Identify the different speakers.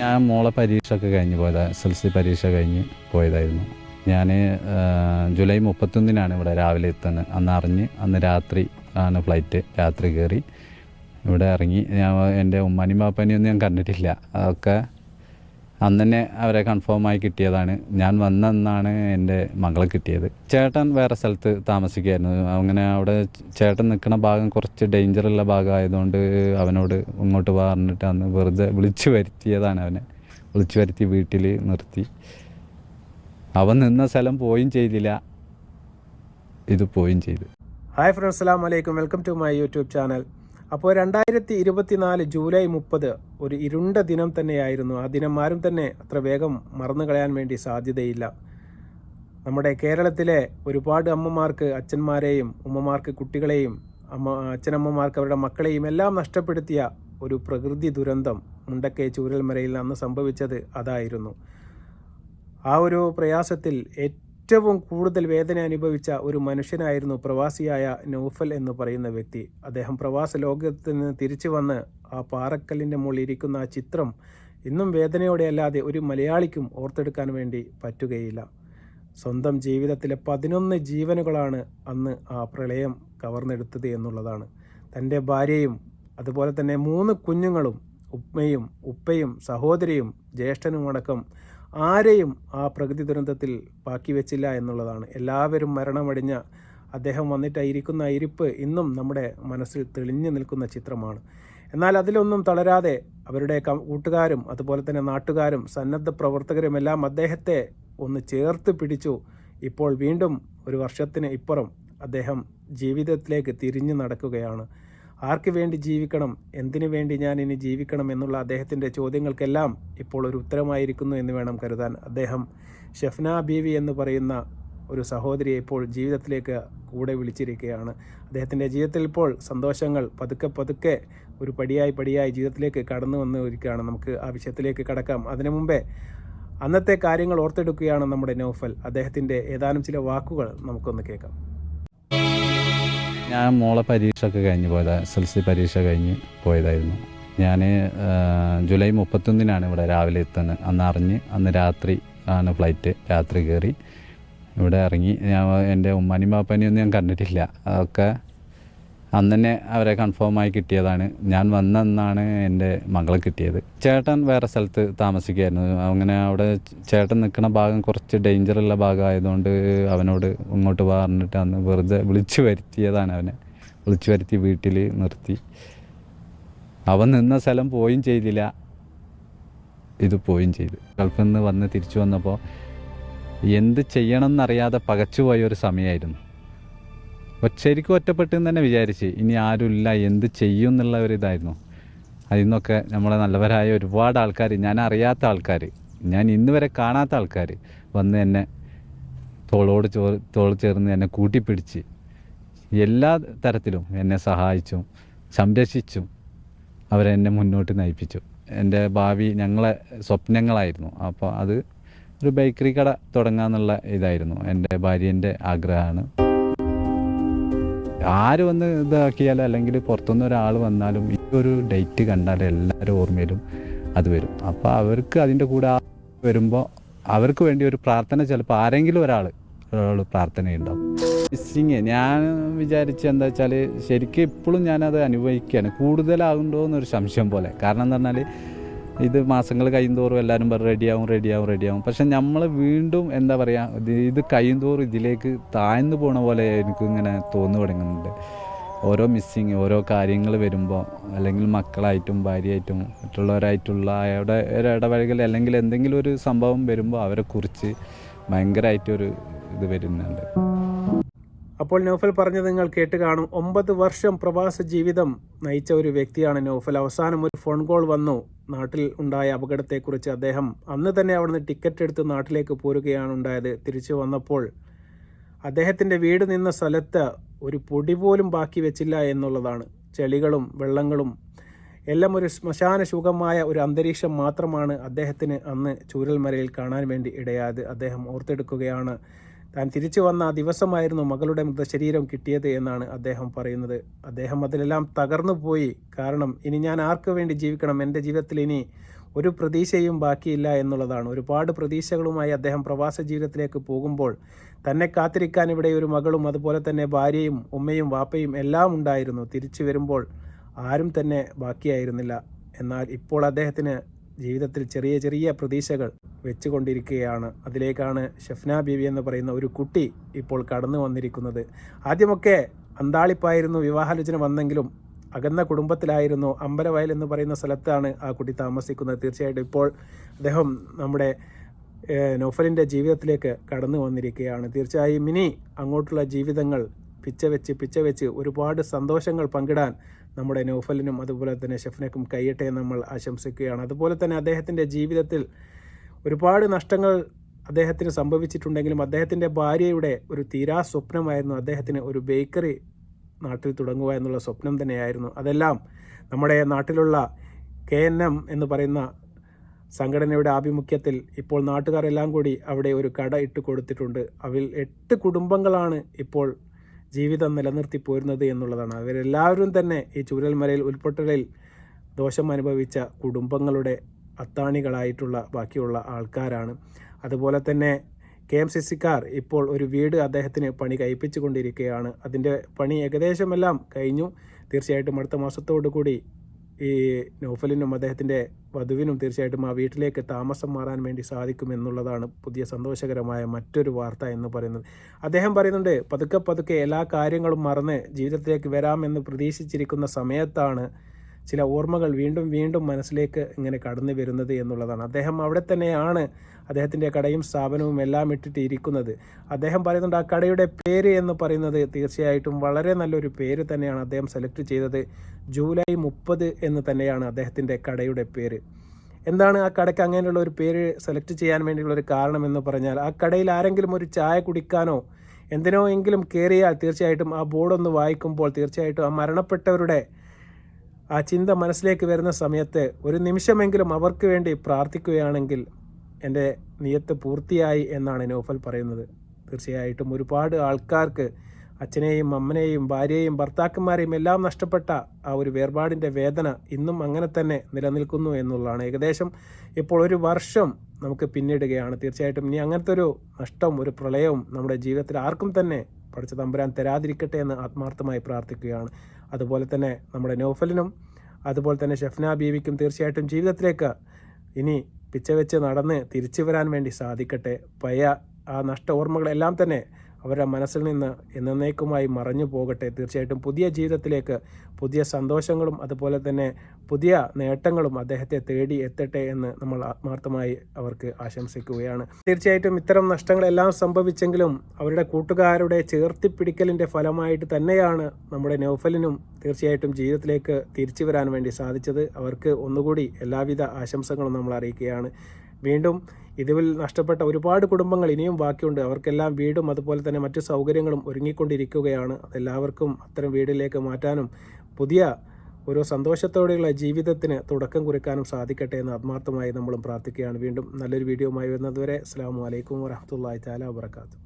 Speaker 1: ഞാൻ മോളെ പരീക്ഷ ഒക്കെ കഴിഞ്ഞ് പോയത് എസ് എൽ സി പരീക്ഷ കഴിഞ്ഞ് പോയതായിരുന്നു. ഞാൻ ജൂലൈ മുപ്പത്തൊന്നിനാണ് ഇവിടെ രാവിലെ എത്തുന്നത്. അന്ന് അറിഞ്ഞ് അന്ന് രാത്രി ആണ് ഫ്ലൈറ്റ് രാത്രി കയറി ഇവിടെ ഇറങ്ങി. ഞാൻ എന്റെ ഉമ്മാനും പാപ്പാനെയും ഒന്നും ഞാൻ കണ്ടിട്ടില്ല. അതൊക്കെ അന്ന് തന്നെ അവരെ കൺഫേമായി കിട്ടിയതാണ്. ഞാൻ വന്നെന്നാണ് എന്റെ മകളെ കിട്ടിയത്. ചേട്ടൻ വേറെ സ്ഥലത്ത് താമസിക്കുകയായിരുന്നു. അങ്ങനെ അവിടെ ചേട്ടൻ നിൽക്കുന്ന ഭാഗം കുറച്ച് ഡേഞ്ചറുള്ള ഭാഗമായതുകൊണ്ട് അവനോട് ഇങ്ങോട്ട് പറഞ്ഞിട്ട് അന്ന് വെറുതെ വിളിച്ചു വരുത്തിയതാണ് അവനെ. വിളിച്ചു വരുത്തി വീട്ടിൽ നിർത്തി. അവൻ നിന്ന സ്ഥലം പോയും ചെയ്തില്ല. ഇത് പോയും ചെയ്തു.
Speaker 2: ഹായ് ഫ്രണ്ട്സ് അസ്സാം വലൈക്കും welcome to my YouTube channel അപ്പോൾ രണ്ടായിരത്തി ഇരുപത്തിനാല് ജൂലൈ മുപ്പത് ഒരു ഇരുണ്ട ദിനം തന്നെയായിരുന്നു. ആ ദിനം ആരും തന്നെ അത്ര വേഗം മറന്നു കളയാൻ വേണ്ടി സാധ്യതയില്ല. നമ്മുടെ കേരളത്തിലെ ഒരുപാട് അമ്മമാർക്ക് അച്ഛന്മാരെയും ഉമ്മമാർക്ക് കുട്ടികളെയും അമ്മ അച്ഛനമ്മമാർക്ക് അവരുടെ മക്കളെയും എല്ലാം നഷ്ടപ്പെടുത്തിയ ഒരു പ്രകൃതി ദുരന്തം മുണ്ടക്കൈ ചൂരൽമലയിൽ അന്ന് സംഭവിച്ചത് അതായിരുന്നു. ആ ഒരു പ്രയാസത്തിൽ ഏറ്റവും കൂടുതൽ വേദന അനുഭവിച്ച ഒരു മനുഷ്യനായിരുന്നു പ്രവാസിയായ നൗഫൽ എന്ന് പറയുന്ന വ്യക്തി. അദ്ദേഹം പ്രവാസ ലോകത്ത് നിന്ന് തിരിച്ചു വന്ന് ആ പാറക്കല്ലിന്റെ മുകളിൽ ഇരിക്കുന്ന ആ ചിത്രം ഇന്നും വേദനയോടെ അല്ലാതെ ഒരു മലയാളിക്കും ഓർത്തെടുക്കാൻ വേണ്ടി പറ്റുകയില്ല. സ്വന്തം ജീവിതത്തിലെ പതിനൊന്ന് ജീവനുകളാണ് അന്ന് ആ പ്രളയം കവർന്നെടുത്തത് എന്നുള്ളതാണ്. തന്റെ ഭാര്യയും അതുപോലെ തന്നെ മൂന്ന് കുഞ്ഞുങ്ങളും ഉമ്മയും ഉപ്പയും സഹോദരിയും ജ്യേഷ്ഠനുമടക്കം ആരെയും ആ പ്രകൃതി ദുരന്തത്തിൽ ബാക്കി വെച്ചില്ല എന്നുള്ളതാണ്. എല്ലാവരും മരണമടിഞ്ഞ അദ്ദേഹം വന്നിട്ടായിരിക്കുന്ന ഇരിപ്പ് ഇന്നും നമ്മുടെ മനസ്സിൽ തെളിഞ്ഞു നിൽക്കുന്ന ചിത്രമാണ്. എന്നാൽ അതിലൊന്നും തളരാതെ അവരുടെ കൂട്ടുകാരും അതുപോലെ തന്നെ നാട്ടുകാരും സന്നദ്ധ പ്രവർത്തകരും എല്ലാം അദ്ദേഹത്തെ ഒന്ന് ചേർത്ത് പിടിച്ചു. ഇപ്പോൾ വീണ്ടും ഒരു വർഷത്തിന് ഇപ്പുറം അദ്ദേഹം ജീവിതത്തിലേക്ക് തിരിഞ്ഞു നടക്കുകയാണ്. ആർക്ക് വേണ്ടി ജീവിക്കണം? എന്തിനു വേണ്ടി ഞാൻ ഇനി ജീവിക്കണം എന്നുള്ള അദ്ദേഹത്തിന്റെ ചോദ്യങ്ങൾക്കെല്ലാം ഇപ്പോൾ ഒരു ഉത്തരമായിരിക്കുന്നു എന്ന് വേണം കരുതാൻ. അദ്ദേഹം ഷെഫ്ന ബീവി എന്ന് പറയുന്ന ഒരു സഹോദരിയെ ഇപ്പോൾ ജീവിതത്തിലേക്ക് കൂടെ വിളിച്ചിരിക്കുകയാണ്. അദ്ദേഹത്തിന്റെ ജീവിതത്തിൽ ഇപ്പോൾ സന്തോഷങ്ങൾ പതുക്കെ പതുക്കെ ഒരു പടിയായി പടിയായി ജീവിതത്തിലേക്ക് കടന്നു വന്നിരിക്കുകയാണ്. നമുക്ക് ആ വിഷയത്തിലേക്ക് കടക്കാം. അതിനു മുമ്പേ അന്നത്തെ കാര്യങ്ങൾ ഓർത്തെടുക്കുകയാണ് നമ്മുടെ നോഫൽ. അദ്ദേഹത്തിന്റെ ഏതാനും ചില വാക്കുകൾ നമുക്കൊന്ന് കേൾക്കാം.
Speaker 1: ഞാൻ മോളെ പരീക്ഷ ഒക്കെ കഴിഞ്ഞ് പോയതാണ് എസ് എൽ സി പരീക്ഷ കഴിഞ്ഞ് പോയതായിരുന്നു. ഞാൻ ജൂലൈ മുപ്പത്തൊന്നിനാണ് ഇവിടെ രാവിലെ എത്തുന്നത്. അന്ന് അറിഞ്ഞ് അന്ന് രാത്രി ആണ് ഫ്ലൈറ്റ് രാത്രി കയറി ഇവിടെ ഇറങ്ങി. ഞാൻ എന്റെ ഉമ്മാനും പാപ്പാനെയും ഒന്നും ഞാൻ കണ്ടിട്ടില്ല. അതൊക്കെ അന്ന് തന്നെ അവരെ കൺഫേമായി കിട്ടിയതാണ്. ഞാൻ വന്നെന്നാണ് എന്റെ മകളെ കിട്ടിയത്. ചേട്ടൻ വേറെ സ്ഥലത്ത് താമസിക്കുകയായിരുന്നു അങ്ങനെ അവിടെ ചേട്ടൻ നിൽക്കുന്ന ഭാഗം കുറച്ച് ഡേഞ്ചറുള്ള ഭാഗമായതുകൊണ്ട് അവനോട് ഇങ്ങോട്ട് പറഞ്ഞിട്ട് അന്ന് വെറുതെ വിളിച്ചു വരുത്തിയതാണ് അവനെ. വിളിച്ചു വരുത്തി വീട്ടിൽ നിർത്തി. അവൻ നിന്ന സ്ഥലം പോയും ചെയ്തില്ല. ഇത് പോയും ചെയ്തു. ഗൾഫിൽ നിന്ന് വന്ന് തിരിച്ചു വന്നപ്പോൾ എന്ത് ചെയ്യണം എന്നറിയാതെ പകച്ചുപോയ ഒരു സമയമായിരുന്നു. ശരിക്കും ഒറ്റപ്പെട്ടു എന്ന് തന്നെ വിചാരിച്ച് ഇനി ആരുമില്ല എന്ത് ചെയ്യും എന്നുള്ള ഒരു ഇതായിരുന്നു. അതിൽ നിന്നൊക്കെ നമ്മളെ നല്ലവരായ ഒരുപാട് ആൾക്കാർ ഞാൻ അറിയാത്ത ആൾക്കാർ ഞാൻ ഇന്ന് വരെ കാണാത്ത ആൾക്കാർ വന്ന് എന്നെ തോളോട് ചോ തോൾ ചേർന്ന് എന്നെ കൂട്ടിപ്പിടിച്ച് എല്ലാ തരത്തിലും എന്നെ സഹായിച്ചും സംരക്ഷിച്ചും അവരെന്നെ മുന്നോട്ട് നയിപ്പിച്ചു. എന്റെ ഭാവി ഞങ്ങളെ സ്വപ്നങ്ങളായിരുന്നു. അപ്പോൾ അത് ഒരു ബേക്കറി കട തുടങ്ങാന്നുള്ള ഇതായിരുന്നു എന്റെ ഭാര്യേന്റെ ആഗ്രഹമാണ്. ആര് വന്ന് ഇതാക്കിയാലും അല്ലെങ്കിൽ പുറത്തുനിന്ന് ഒരാൾ വന്നാലും ഈ ഒരു ഡേറ്റ് കണ്ടാൽ എല്ലാവരും ഓർമ്മയിലും അത് വരും. അപ്പോൾ അവർക്ക് അതിന്റെ കൂടെ വരുമ്പോൾ അവർക്ക് വേണ്ടി ഒരു പ്രാർത്ഥന ചിലപ്പോൾ ആരെങ്കിലും ഒരാൾ ഒരാൾ പ്രാർത്ഥനയുണ്ടാവും. മിസ്സിങ് ഞാൻ വിചാരിച്ച എന്താ വെച്ചാൽ ശരിക്കും ഇപ്പോഴും ഞാനത് അനുഭവിക്കുകയാണ്. കൂടുതലാകുന്നുണ്ടോ എന്നൊരു സംശയം പോലെ. കാരണം എന്ന് പറഞ്ഞാൽ ഇത് മാസങ്ങൾ കഴിയുന്തോറും എല്ലാവരും പറയും റെഡിയാവും റെഡിയാവും റെഡിയാവും. പക്ഷെ നമ്മൾ വീണ്ടും എന്താ പറയുക ഇത് ഇത് കഴിയുന്തോറും ഇതിലേക്ക് താഴ്ന്നു പോണ പോലെ എനിക്ക് ഇങ്ങനെ തോന്നു തുടങ്ങുന്നുണ്ട്. ഓരോ മിസ്സിങ് ഓരോ കാര്യങ്ങൾ വരുമ്പോൾ അല്ലെങ്കിൽ മക്കളായിട്ടും ഭാര്യയായിട്ടും മറ്റുള്ളവരായിട്ടുള്ള അവിടെ ഒരു ഇടപഴകൽ അല്ലെങ്കിൽ എന്തെങ്കിലും ഒരു സംഭവം വരുമ്പോൾ അവരെ കുറിച്ച് ഭയങ്കരമായിട്ടൊരു ഇത് വരുന്നുണ്ട്.
Speaker 2: അപ്പോൾ നൗഫൽ പറഞ്ഞത് നിങ്ങൾ കേട്ട് കാണും. ഒമ്പത് വർഷം പ്രവാസ ജീവിതം നയിച്ച ഒരു വ്യക്തിയാണ് നൗഫൽ. അവസാനം ഒരു ഫോൺ കോൾ വന്നു. നാട്ടിൽ ഉണ്ടായ അപകടത്തെക്കുറിച്ച് അദ്ദേഹം അന്ന് തന്നെ അവിടുന്ന് ടിക്കറ്റ് എടുത്ത് നാട്ടിലേക്ക് പോരുകയാണ് ഉണ്ടായത്. തിരിച്ചു വന്നപ്പോൾ അദ്ദേഹത്തിന്റെ വീട് നിന്ന സ്ഥലത്ത് ഒരു പൊടി പോലും ബാക്കി വെച്ചില്ല എന്നുള്ളതാണ്. ചെളികളും വെള്ളങ്ങളും എല്ലാം ഒരു ശ്മശാന ശുഖമായ ഒരു അന്തരീക്ഷം മാത്രമാണ് അദ്ദേഹത്തിന് അന്ന് ചൂരൽമലയിൽ കാണാൻ വേണ്ടി ഇടയായത്. അദ്ദേഹം ഓർത്തെടുക്കുകയാണ് താൻ തിരിച്ചു വന്ന ആ ദിവസമായിരുന്നു മകളുടെ മൃതശരീരം കിട്ടിയത് എന്നാണ് അദ്ദേഹം പറയുന്നത്. അദ്ദേഹം അതിലെല്ലാം തകർന്നു പോയി. കാരണം ഇനി ഞാൻ ആർക്ക് വേണ്ടി ജീവിക്കണം? എന്റെ ജീവിതത്തിൽ ഇനി ഒരു പ്രതീക്ഷയും ബാക്കിയില്ല എന്നുള്ളതാണ്. ഒരുപാട് പ്രതീക്ഷകളുമായി അദ്ദേഹം പ്രവാസ ജീവിതത്തിലേക്ക് പോകുമ്പോൾ തന്നെ കാത്തിരിക്കാൻ ഇവിടെ ഒരു മകളും അതുപോലെ തന്നെ ഭാര്യയും ഉമ്മയും വാപ്പയും എല്ലാം ഉണ്ടായിരുന്നു. തിരിച്ചു വരുമ്പോൾ ആരും തന്നെ ബാക്കിയായിരുന്നില്ല. എന്നാൽ ഇപ്പോൾ അദ്ദേഹത്തിന് ജീവിതത്തിൽ ചെറിയ ചെറിയ പ്രതീക്ഷകൾ വെച്ചുകൊണ്ടിരിക്കുകയാണ്. അതിലേക്കാണ് ഷഫ്ന ബീവി എന്ന് പറയുന്ന ഒരു കുട്ടി ഇപ്പോൾ കടന്നു വന്നിരിക്കുന്നത്. ആദ്യമൊക്കെ അന്താളിപ്പായിരുന്നു വിവാഹാലോചന വന്നെങ്കിലും അകന്ന കുടുംബത്തിലായിരുന്നു. അമ്പലവയൽ എന്ന് പറയുന്ന സ്ഥലത്താണ് ആ കുട്ടി താമസിക്കുന്നത്. തീർച്ചയായിട്ടും ഇപ്പോൾ അദ്ദേഹം നമ്മുടെ നൗഫലിന്റെ ജീവിതത്തിലേക്ക് കടന്നു വന്നിരിക്കുകയാണ്. തീർച്ചയായും ഇനി അങ്ങോട്ടുള്ള ജീവിതങ്ങൾ പിച്ച വെച്ച് പിച്ച വെച്ച് ഒരുപാട് സന്തോഷങ്ങൾ പങ്കിടാൻ നമ്മുടെ നൗഫലിനും അതുപോലെ തന്നെ ഷെഫിനക്കും കഴിയട്ടെ നമ്മൾ ആശംസിക്കുകയാണ്. അതുപോലെ തന്നെ അദ്ദേഹത്തിന്റെ ജീവിതത്തിൽ ഒരുപാട് നഷ്ടങ്ങൾ അദ്ദേഹത്തിന് സംഭവിച്ചിട്ടുണ്ടെങ്കിലും അദ്ദേഹത്തിന്റെ ഭാര്യയുടെ ഒരു തീരാ സ്വപ്നമായിരുന്നു അദ്ദേഹത്തിന് ഒരു ബേക്കറി നാട്ടിൽ തുടങ്ങുക എന്നുള്ള സ്വപ്നം തന്നെയായിരുന്നു. അതെല്ലാം നമ്മുടെ നാട്ടിലുള്ള കെ എൻ എം എന്ന് പറയുന്ന സംഘടനയുടെ ആഭിമുഖ്യത്തിൽ ഇപ്പോൾ നാട്ടുകാരെല്ലാം കൂടി അവിടെ ഒരു കട ഇട്ട് കൊടുത്തിട്ടുണ്ട്. അതിൽ എട്ട് കുടുംബങ്ങളാണ് ഇപ്പോൾ ജീവിതം നിലനിർത്തി പോരുന്നത് എന്നുള്ളതാണ്. അവരെല്ലാവരും തന്നെ ഈ ചൂരൽമലയിൽ ഉൾപ്പെട്ടലിൽ ദോഷം അനുഭവിച്ച കുടുംബങ്ങളുടെ അത്താണികളായിട്ടുള്ള ബാക്കിയുള്ള ആൾക്കാരാണ്. അതുപോലെ തന്നെ കെ എം സി സിക്കാർ ഇപ്പോൾ ഒരു വീട് അദ്ദേഹത്തിന് പണി കഴിപ്പിച്ചു കൊണ്ടിരിക്കുകയാണ് അതിന്റെ പണി ഏകദേശമെല്ലാം കഴിഞ്ഞു. തീർച്ചയായിട്ടും അടുത്ത മാസത്തോടു കൂടി ഈ നോഫലിനും അദ്ദേഹത്തിന്റെ വധുവിനും തീർച്ചയായിട്ടും ആ വീട്ടിലേക്ക് താമസം മാറാൻ വേണ്ടി സാധിക്കും എന്നുള്ളതാണ് പുതിയ സന്തോഷകരമായ മറ്റൊരു വാർത്ത എന്ന് പറയുന്നത്. അദ്ദേഹം പറയുന്നുണ്ട് പതുക്കെ പതുക്കെ എല്ലാ കാര്യങ്ങളും മറന്ന് ജീവിതത്തിലേക്ക് വരാമെന്ന് പ്രതീക്ഷിച്ചിരിക്കുന്ന സമയത്താണ് ചില ഓർമ്മകൾ വീണ്ടും വീണ്ടും മനസ്സിലേക്ക് ഇങ്ങനെ കടന്നു വരുന്നത് എന്നുള്ളതാണ്. അദ്ദേഹം അവിടെ തന്നെയാണ് അദ്ദേഹത്തിന്റെ കടയും സ്ഥാപനവും എല്ലാം ഇട്ടിട്ട് ഇരിക്കുന്നത് അദ്ദേഹം പറയുന്നുണ്ട് ആ കടയുടെ പേര് എന്ന് പറയുന്നത് തീർച്ചയായിട്ടും വളരെ നല്ലൊരു പേര് തന്നെയാണ് അദ്ദേഹം സെലക്ട് ചെയ്തത്. ജൂലൈ മുപ്പത് എന്ന് തന്നെയാണ് അദ്ദേഹത്തിന്റെ കടയുടെ പേര്. എന്താണ് ആ കടയ്ക്ക് അങ്ങനെയുള്ള ഒരു പേര് സെലക്ട് ചെയ്യാൻ വേണ്ടിയുള്ള ഒരു കാരണം എന്ന് പറഞ്ഞാൽ ആ കടയിൽ ആരെങ്കിലും ഒരു ചായ കുടിക്കാനോ എന്തിനോ എങ്കിലും കയറിയാൽ തീർച്ചയായിട്ടും ആ ബോർഡൊന്ന് വായിക്കുമ്പോൾ തീർച്ചയായിട്ടും ആ മരണപ്പെട്ടവരുടെ ആ ചിന്ത മനസ്സിലേക്ക് വരുന്ന സമയത്ത് ഒരു നിമിഷമെങ്കിലും അവർക്ക് വേണ്ടി പ്രാർത്ഥിക്കുകയാണെങ്കിൽ എന്റെ നിയത്ത് പൂർത്തിയായി എന്നാണ് നോഫൽ പറയുന്നത്. തീർച്ചയായിട്ടും ഒരുപാട് ആൾക്കാർക്ക് അച്ഛനെയും അമ്മനെയും ഭാര്യയെയും ഭർത്താക്കന്മാരെയും എല്ലാം നഷ്ടപ്പെട്ട ആ ഒരു വേർപാടിന്റെ വേദന ഇന്നും അങ്ങനെ തന്നെ നിലനിൽക്കുന്നു എന്നുള്ളതാണ്. ഏകദേശം ഇപ്പോൾ ഒരു വർഷം നമുക്ക് പിന്നിടുകയാണ്. തീർച്ചയായിട്ടും ഇനി അങ്ങനത്തെ ഒരു നഷ്ടം ഒരു പ്രളയവും നമ്മുടെ ജീവിതത്തിൽ ആർക്കും തന്നെ പഠിച്ച തമ്പുരാൻ തരാതിരിക്കട്ടെ എന്ന് ആത്മാർത്ഥമായി പ്രാർത്ഥിക്കുകയാണ്. അതുപോലെ തന്നെ നമ്മുടെ നോഫലിനും അതുപോലെ തന്നെ ഷെഫ്ന ബീവിക്കും തീർച്ചയായിട്ടും ജീവിതത്തിലേക്ക് ഇനി പിച്ച വെച്ച് നടന്ന് തിരിച്ചു വരാൻ വേണ്ടി സാധിക്കട്ടെ. പഴയ ആ നഷ്ട ഓർമ്മകളെല്ലാം തന്നെ അവരുടെ മനസ്സിൽ നിന്ന് എന്നേക്കുമായി മറഞ്ഞു പോകട്ടെ. തീർച്ചയായിട്ടും പുതിയ ജീവിതത്തിലേക്ക് പുതിയ സന്തോഷങ്ങളും അതുപോലെ തന്നെ പുതിയ നേട്ടങ്ങളും അദ്ദേഹത്തെ തേടി എത്തട്ടെ എന്ന് നമ്മൾ ആത്മാർത്ഥമായി അവർക്ക് ആശംസിക്കുകയാണ്. തീർച്ചയായിട്ടും ഇത്തരം നഷ്ടങ്ങളെല്ലാം സംഭവിച്ചെങ്കിലും അവരുടെ കൂട്ടുകാരുടെ ചേർത്തിപ്പിടിക്കലിന്റെ ഫലമായിട്ട് തന്നെയാണ് നമ്മുടെ നൗഫലിനും തീർച്ചയായിട്ടും ജീവിതത്തിലേക്ക് തിരിച്ചു വരാൻ വേണ്ടി സാധിച്ചത്. അവർക്ക് ഒന്നുകൂടി എല്ലാവിധ ആശംസകളും നമ്മൾ അറിയിക്കുകയാണ്. വീണ്ടും ഇതിൽ നഷ്ടപ്പെട്ട ഒരുപാട് കുടുംബങ്ങൾ ഇനിയും ബാക്കിയുണ്ട്. അവർക്കെല്ലാം വീടും അതുപോലെ തന്നെ മറ്റു സൗകര്യങ്ങളും ഒരുങ്ങിക്കൊണ്ടിരിക്കുകയാണ്. എല്ലാവർക്കും അത്തരം വീടിലേക്ക് മാറ്റാനും പുതിയ ഒരു സന്തോഷത്തോടെയുള്ള ജീവിതത്തിന് തുടക്കം കുറിക്കാനും സാധിക്കട്ടെ എന്ന് ആത്മാർത്ഥമായി നമ്മളും പ്രാർത്ഥിക്കുകയാണ്. വീണ്ടും നല്ലൊരു വീഡിയോയുമായി വരുന്നതുവരെ അസ്സാം വലൈക്കും വരഹമുല്ലാ താല വാബർക്കാത്തു